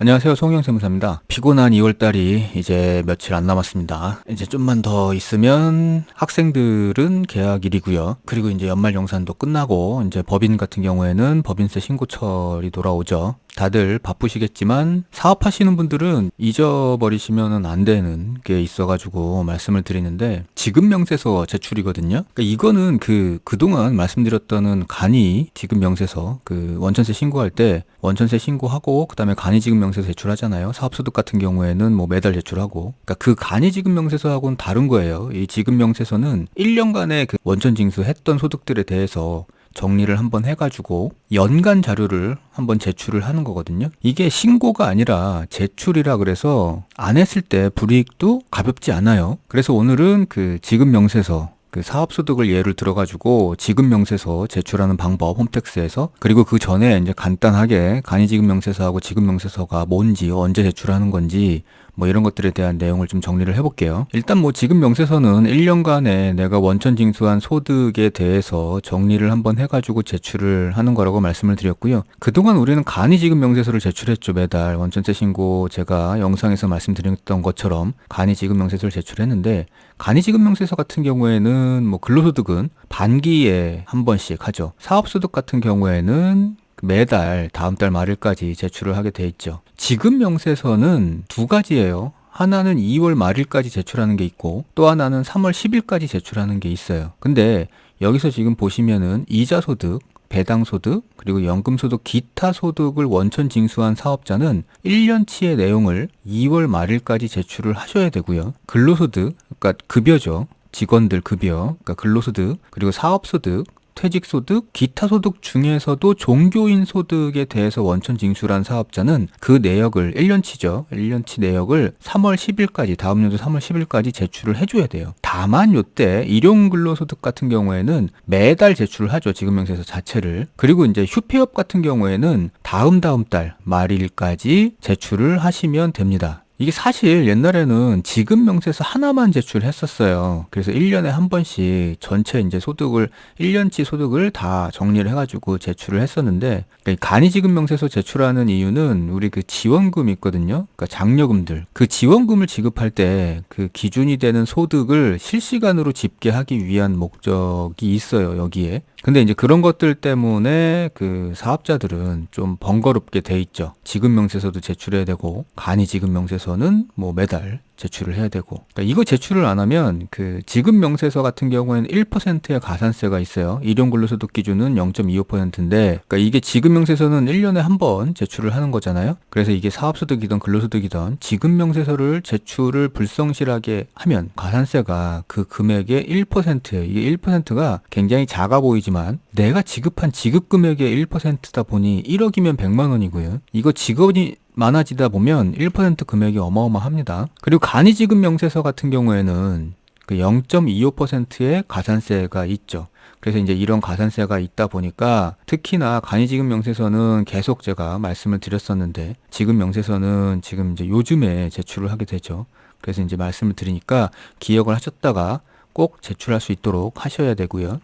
안녕하세요. 송영 세무사입니다. 피곤한 2월달이 이제 며칠 안 남았습니다. 이제 좀만 더 있으면 학생들은 개학일이고요. 그리고 이제 연말 용산도 끝나고 이제 법인 같은 경우에는 법인세 신고철이 돌아오죠. 다들 바쁘시겠지만 사업하시는 분들은 잊어버리시면 안 되는 게 있어가지고 말씀을 드리는데 지급 명세서 제출이거든요. 그러니까 이거는 그 그동안 말씀드렸던 간이 지급 명세서 그 원천세 신고할 때 원천세 신고하고 그다음에 간이 지급 명세서 제출하잖아요. 사업소득 같은 경우에는 뭐 매달 제출하고 그러니까 그 간이 지급 명세서하고는 다른 거예요. 이 지급 명세서는 1년간의 그 원천 징수했던 소득들에 대해서 정리를 한번 해가지고 연간 자료를 한번 제출을 하는 거거든요. 이게 신고가 아니라 제출이라 그래서 안 했을 때 불이익도 가볍지 않아요. 그래서 오늘은 그 지급 명세서 그 사업소득을 예를 들어가지고 지급명세서 제출하는 방법 홈택스에서 그리고 그 전에 이제 간단하게 간이지급명세서하고 지급명세서가 뭔지 언제 제출하는 건지 뭐 이런 것들에 대한 내용을 좀 정리를 해볼게요. 일단 뭐 지급 명세서는 1년간에 내가 원천 징수한 소득에 대해서 정리를 한번 해가지고 제출을 하는 거라고 말씀을 드렸고요. 그동안 우리는 간이 지급 명세서를 제출했죠 매달 원천세 신고 제가 영상에서 말씀드렸던 것처럼 간이 지급 명세서를 제출했는데 간이 지급 명세서 같은 경우에는 뭐 근로소득은 반기에 한 번씩 하죠. 사업소득 같은 경우에는 매달 다음 달 말일까지 제출을 하게 돼 있죠. 지급 명세서는 두 가지예요. 하나는 2월 말일까지 제출하는 게 있고 또 하나는 3월 10일까지 제출하는 게 있어요. 근데 여기서 지금 보시면은 이자 소득, 배당 소득, 그리고 연금 소득, 기타 소득을 원천 징수한 사업자는 1년치의 내용을 2월 말일까지 제출을 하셔야 되고요. 근로소득, 그러니까 급여죠. 직원들 급여, 그러니까 근로소득, 그리고 사업소득, 퇴직소득, 기타 소득 중에서도 종교인 소득에 대해서 원천 징수한 사업자는 그 내역을 1년치죠. 1년치 내역을 3월 10일까지 다음 연도 3월 10일까지 제출을 해줘야 돼요. 다만 요때 일용 근로소득 같은 경우에는 매달 제출을 하죠. 지급명세서 자체를. 그리고 이제 휴폐업 같은 경우에는 다음 다음 달 말일까지 제출을 하시면 됩니다. 이게 사실 옛날에는 지급 명세서 하나만 제출했었어요. 그래서 1년에 한 번씩 전체 이제 소득을 1년치 소득을 다 정리를 해가지고 제출을 했었는데 그러니까 간이 지급 명세서 제출하는 이유는 우리 그 지원금 있거든요. 그러니까 장려금들 그 지원금을 지급할 때 그 기준이 되는 소득을 실시간으로 집계하기 위한 목적이 있어요. 여기에 근데 이제 그런 것들 때문에 그 사업자들은 좀 번거롭게 돼 있죠. 지급 명세서도 제출해야 되고 간이 지급 명세서 는 뭐 매달 제출을 해야 되고 그러니까 이거 제출을 안 하면 그 지급 명세서 같은 경우에는 1%의 가산세가 있어요. 일용 근로소득 기준은 0.25%인데 그러니까 이게 지급 명세서는 1년에 한 번 제출을 하는 거잖아요. 그래서 이게 사업소득이든 근로소득이든 지급 명세서를 제출을 불성실하게 하면 가산세가 그 금액의 1%예요. 이게 1%가 굉장히 작아 보이지만 내가 지급한 지급 금액의 1%다 보니 1억이면 100만 원이고요. 이거 직원이 많아지다 보면 1% 금액이 어마어마합니다. 그리고 간이지급 명세서 같은 경우에는 그 0.25%의 가산세가 있죠. 그래서 이제 이런 가산세가 있다 보니까 특히나 간이지급 명세서는 계속 제가 말씀을 드렸었는데 지급 명세서는 지금 이제 요즘에 제출을 하게 되죠. 그래서 이제 말씀을 드리니까 기억을 하셨다가 꼭 제출할 수 있도록 하셔야 되고요.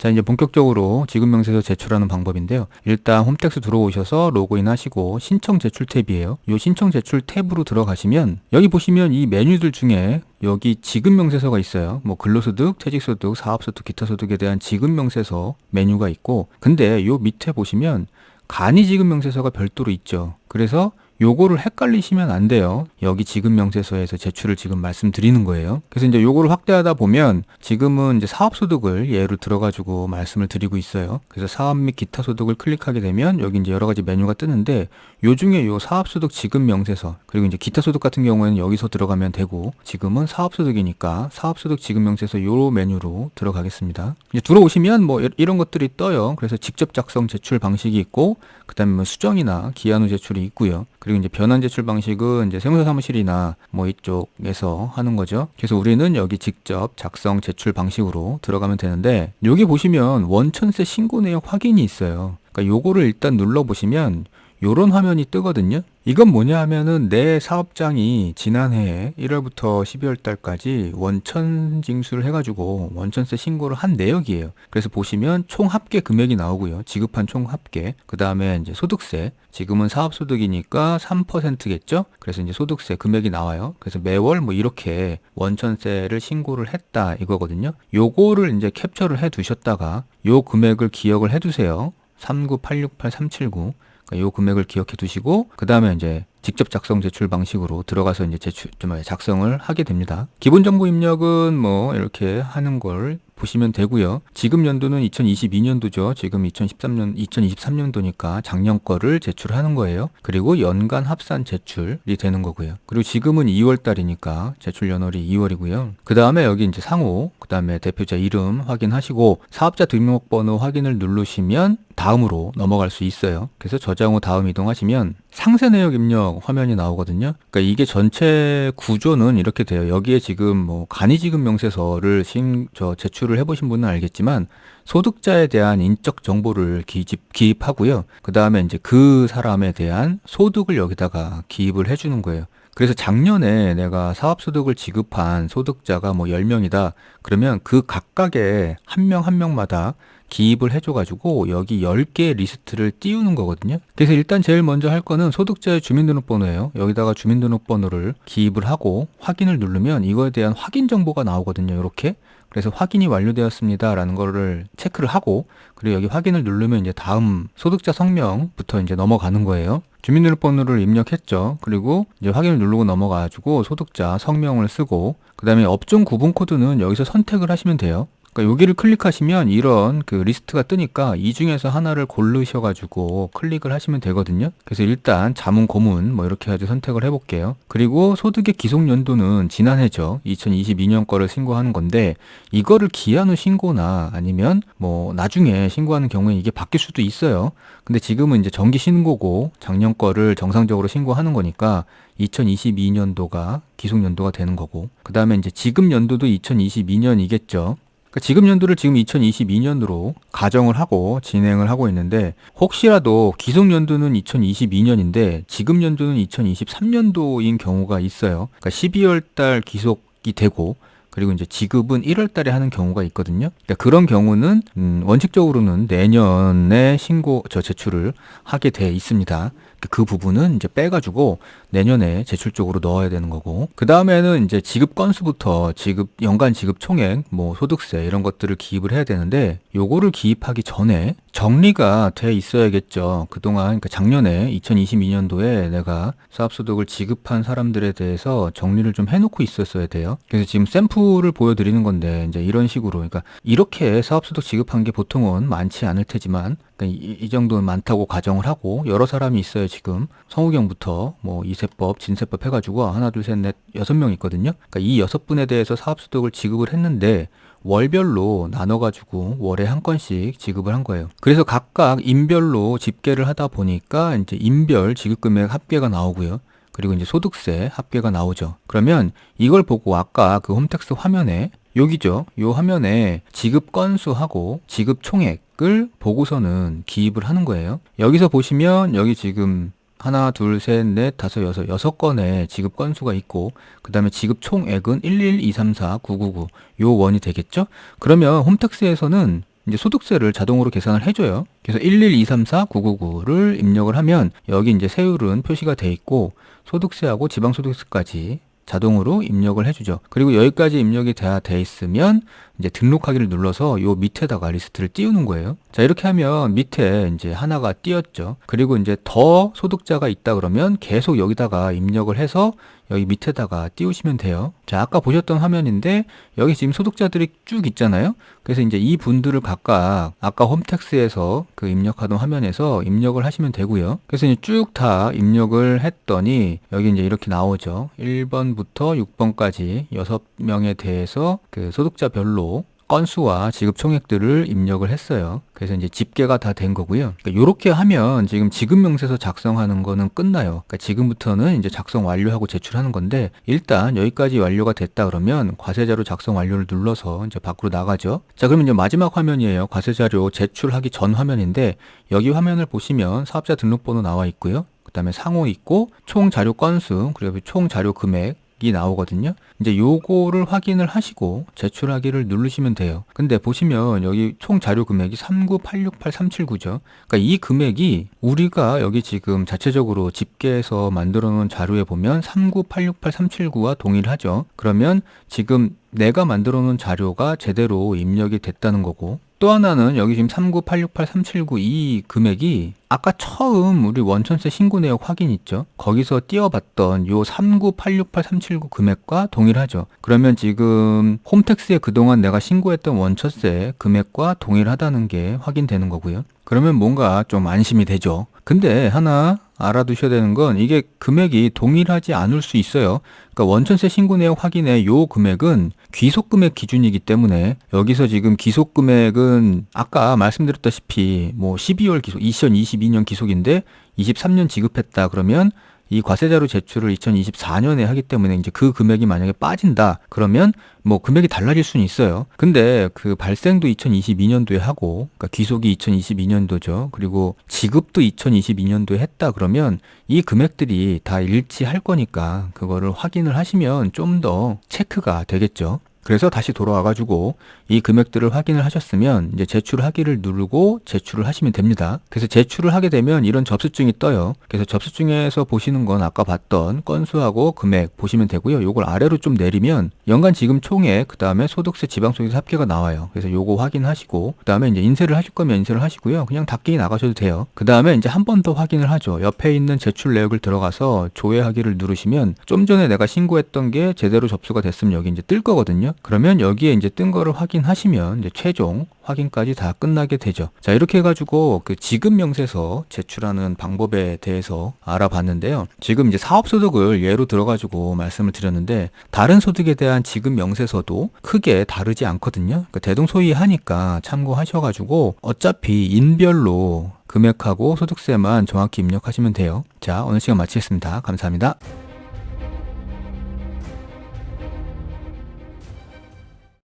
자, 이제 본격적으로 지급명세서 제출하는 방법인데요. 일단 홈택스 들어오셔서 로그인 하시고 신청 제출 탭이에요. 이 신청 제출 탭으로 들어가시면 여기 보시면 이 메뉴들 중에 여기 지급명세서가 있어요. 뭐 근로소득, 퇴직소득, 사업소득, 기타소득에 대한 지급명세서 메뉴가 있고 근데 요 밑에 보시면 간이지급명세서가 별도로 있죠. 그래서 요거를 헷갈리시면 안 돼요. 여기 지급 명세서에서 제출을 지금 말씀드리는 거예요. 그래서 이제 요거를 확대하다 보면 지금은 이제 사업 소득을 예로 들어가지고 말씀을 드리고 있어요. 그래서 사업 및 기타 소득을 클릭하게 되면 여기 이제 여러 가지 메뉴가 뜨는데 요 중에 요 사업 소득 지급 명세서 그리고 이제 기타 소득 같은 경우에는 여기서 들어가면 되고 지금은 사업 소득이니까 사업 소득 지급 명세서 요 메뉴로 들어가겠습니다. 이제 들어오시면 뭐 이런 것들이 떠요. 그래서 직접 작성 제출 방식이 있고 그다음에 뭐 수정이나 기한 후 제출이 있고요. 그리고 이제 변환 제출 방식은 이제 세무사 사무실이나 뭐 이쪽에서 하는 거죠. 그래서 우리는 여기 직접 작성 제출 방식으로 들어가면 되는데 여기 보시면 원천세 신고 내역 확인이 있어요. 그러니까 요거를 일단 눌러 보시면 요런 화면이 뜨거든요. 이건 뭐냐 하면은 내 사업장이 지난해 1월부터 12월 달까지 원천 징수를 해가지고 원천세 신고를 한 내역이에요. 그래서 보시면 총 합계 금액이 나오고요. 지급한 총 합계. 그 다음에 이제 소득세. 지금은 사업소득이니까 3%겠죠? 그래서 이제 소득세 금액이 나와요. 그래서 매월 뭐 이렇게 원천세를 신고를 했다 이거거든요. 요거를 이제 캡처를 해 두셨다가 요 금액을 기억을 해 두세요. 39868-379. 그러니까 요 금액을 기억해 두시고 그 다음에 이제 직접 작성 제출 방식으로 들어가서 이제 제출 좀 작성을 하게 됩니다. 기본 정보 입력은 뭐 이렇게 하는 걸 보시면 되고요. 지금 연도는 2022년도죠. 지금 2013년 2023년도니까 작년 거를 제출하는 거예요. 그리고 연간 합산 제출이 되는 거고요. 그리고 지금은 2월 달이니까 제출 연월이 2월이고요. 그다음에 여기 이제 상호, 그다음에 대표자 이름 확인하시고 사업자 등록번호 확인을 누르시면 다음으로 넘어갈 수 있어요. 그래서 저장 후 다음 이동하시면 상세 내역 입력 화면이 나오거든요. 그러니까 이게 전체 구조는 이렇게 돼요. 여기에 지금 뭐 간이지급 명세서를 신, 저 제출을 해보신 분은 알겠지만 소득자에 대한 인적 정보를 기입, 기입하고요. 그 다음에 이제 그 사람에 대한 소득을 여기다가 기입을 해주는 거예요. 그래서 작년에 내가 사업소득을 지급한 소득자가 뭐 10명이다. 그러면 그 각각의 한 명 한 명마다 기입을 해줘가지고 여기 10개 리스트를 띄우는 거거든요. 그래서 일단 제일 먼저 할 거는 소득자의 주민등록번호예요. 여기다가 주민등록번호를 기입을 하고 확인을 누르면 이거에 대한 확인 정보가 나오거든요. 이렇게. 그래서 확인이 완료되었습니다. 라는 거를 체크를 하고 그리고 여기 확인을 누르면 이제 다음 소득자 성명부터 이제 넘어가는 거예요. 주민등록번호를 입력했죠. 그리고 이제 확인을 누르고 넘어가 가지고 소득자 성명을 쓰고 그 다음에 업종 구분 코드는 여기서 선택을 하시면 돼요. 그러니까 여기를 클릭하시면 이런 그 리스트가 뜨니까 이 중에서 하나를 고르셔 가지고 클릭을 하시면 되거든요. 그래서 일단 자문 고문 뭐 이렇게 해서 선택을 해 볼게요. 그리고 소득의 기속 연도는 지난해죠. 2022년 거를 신고하는 건데 이거를 기한 후 신고나 아니면 뭐 나중에 신고하는 경우에 이게 바뀔 수도 있어요. 근데 지금은 이제 정기 신고고 작년 거를 정상적으로 신고하는 거니까 2022년도가 기속 연도가 되는 거고 그 다음에 이제 지금 연도도 2022년이겠죠. 그러니까 지금 연도를 지금 2022년으로 가정을 하고 진행을 하고 있는데 혹시라도 기속 연도는 2022년인데 지금 연도는 2023년도인 경우가 있어요. 그러니까 12월 달 기속이 되고 그리고 이제 지급은 1월 달에 하는 경우가 있거든요. 그러니까 그런 경우는 음, 원칙적으로는 내년에 신고 저 제출을 하게 돼 있습니다. 그 부분은 이제 빼가지고 내년에 제출 쪽으로 넣어야 되는 거고. 그 다음에는 이제 지급 건수부터 지급 연간 지급 총액 뭐 소득세 이런 것들을 기입을 해야 되는데 요거를 기입하기 전에 정리가 돼 있어야겠죠. 그동안 그러니까 작년에 2022년도에 내가 사업소득을 지급한 사람들에 대해서 정리를 좀 해놓고 있었어야 돼요. 그래서 지금 샘플을 보여드리는 건데 이제 이런 식으로 그러니까 이렇게 사업소득 지급한 게 보통은 많지 않을 테지만 그러니까 이, 이 정도는 많다고 가정을 하고 여러 사람이 있어요 지금. 성우경부터 뭐 이세법, 진세법 해가지고 하나, 둘, 셋, 넷, 여섯 명 있거든요. 그러니까 이 여섯 분에 대해서 사업소득을 지급을 했는데 월별로 나눠가지고 월에 한 건씩 지급을 한 거예요. 그래서 각각 인별로 집계를 하다 보니까 이제 인별 지급금액 합계가 나오고요. 그리고 이제 소득세 합계가 나오죠. 그러면 이걸 보고 아까 그 홈택스 화면에 여기죠. 요 화면에 지급 건수하고 지급 총액을 보고서는 기입을 하는 거예요. 여기서 보시면 여기 지금 하나, 둘, 셋, 넷, 다섯, 여섯, 여섯 건의 지급 건수가 있고, 그 다음에 지급 총액은 11, 2, 3, 4, 9, 9, 9. 요 원이 되겠죠? 그러면 홈택스에서는 이제 소득세를 자동으로 계산을 해줘요. 그래서 11, 2, 3, 4, 9, 9, 9를 입력을 하면 여기 이제 세율은 표시가 돼 있고, 소득세하고 지방소득세까지 자동으로 입력을 해주죠. 그리고 여기까지 입력이 다 돼 있으면 이제 등록하기를 눌러서 요 밑에다가 리스트를 띄우는 거예요. 자, 이렇게 하면 밑에 이제 하나가 띄었죠. 그리고 이제 더 소득자가 있다 그러면 계속 여기다가 입력을 해서 여기 밑에다가 띄우시면 돼요. 자, 아까 보셨던 화면인데 여기 지금 소득자들이 쭉 있잖아요. 그래서 이제 이 분들을 각각 아까 홈택스에서 그 입력하던 화면에서 입력을 하시면 되고요. 그래서 이제 쭉 다 입력을 했더니 여기 이제 이렇게 나오죠. 1번부터 6번까지 6명에 대해서 그 소득자별로 건수와 지급 총액들을 입력을 했어요. 그래서 이제 집계가 다 된 거고요. 그러니까 이렇게 하면 지금 지급 명세서 작성하는 거는 끝나요. 그러니까 지금부터는 이제 작성 완료하고 제출하는 건데 일단 여기까지 완료가 됐다 그러면 과세 자료 작성 완료를 눌러서 이제 밖으로 나가죠. 자, 그러면 이제 마지막 화면이에요. 과세 자료 제출하기 전 화면인데 여기 화면을 보시면 사업자 등록번호 나와 있고요. 그 다음에 상호 있고 총 자료 건수 그리고 총 자료 금액 이 나오거든요. 이제 요거를 확인을 하시고 제출하기를 누르시면 돼요. 근데 보시면 여기 총 자료 금액이 39868,379죠. 그러니까 이 금액이 우리가 여기 지금 자체적으로 집계해서 만들어 놓은 자료에 보면 39868,379와 동일하죠. 그러면 지금 내가 만들어 놓은 자료가 제대로 입력이 됐다는 거고 또 하나는 여기 지금 39868,379이 금액이 아까 처음 우리 원천세 신고 내역 확인 있죠? 거기서 띄워봤던 요 39868,379 금액과 동일하죠. 그러면 지금 홈택스에 그동안 내가 신고했던 원천세 금액과 동일하다는 게 확인되는 거고요. 그러면 뭔가 좀 안심이 되죠. 근데 하나 알아두셔야 되는 건 이게 금액이 동일하지 않을 수 있어요. 그러니까 원천세 신고 내역 확인의 요 금액은 귀속 금액 기준이기 때문에 여기서 지금 기속 금액은 아까 말씀드렸다시피 뭐 12월 기속, 2022년 기속인데 23년 지급했다 그러면 이 과세자료 제출을 2024년에 하기 때문에 이제 그 금액이 만약에 빠진다 그러면 뭐 금액이 달라질 수는 있어요. 근데 그 발생도 2022년도에 하고 그러니까 귀속이 2022년도죠. 그리고 지급도 2022년도에 했다 그러면 이 금액들이 다 일치할 거니까 그거를 확인을 하시면 좀 더 체크가 되겠죠. 그래서 다시 돌아와 가지고 이 금액들을 확인을 하셨으면 이제 제출하기를 누르고 제출을 하시면 됩니다. 그래서 제출을 하게 되면 이런 접수증이 떠요. 그래서 접수증에서 보시는 건 아까 봤던 건수하고 금액 보시면 되고요. 요걸 아래로 좀 내리면 연간 지금 총액 그 다음에 소득세 지방소득세 합계가 나와요. 그래서 요거 확인하시고 그 다음에 이제 인쇄를 하실 거면 인쇄를 하시고요. 그냥 닫기 나가셔도 돼요. 그 다음에 이제 한 번 더 확인을 하죠. 옆에 있는 제출 내역을 들어가서 조회하기를 누르시면 좀 전에 내가 신고했던 게 제대로 접수가 됐으면 여기 이제 뜰 거거든요. 그러면 여기에 이제 뜬 거를 확인하시면 이제 최종 확인까지 다 끝나게 되죠. 자, 이렇게 해가지고 그 지급 명세서 제출하는 방법에 대해서 알아봤는데요. 지금 이제 사업소득을 예로 들어가지고 말씀을 드렸는데 다른 소득에 대한 지급 명세서도 크게 다르지 않거든요. 그러니까 대동소이하니까 참고하셔가지고 어차피 인별로 금액하고 소득세만 정확히 입력하시면 돼요. 자, 오늘 시간 마치겠습니다. 감사합니다.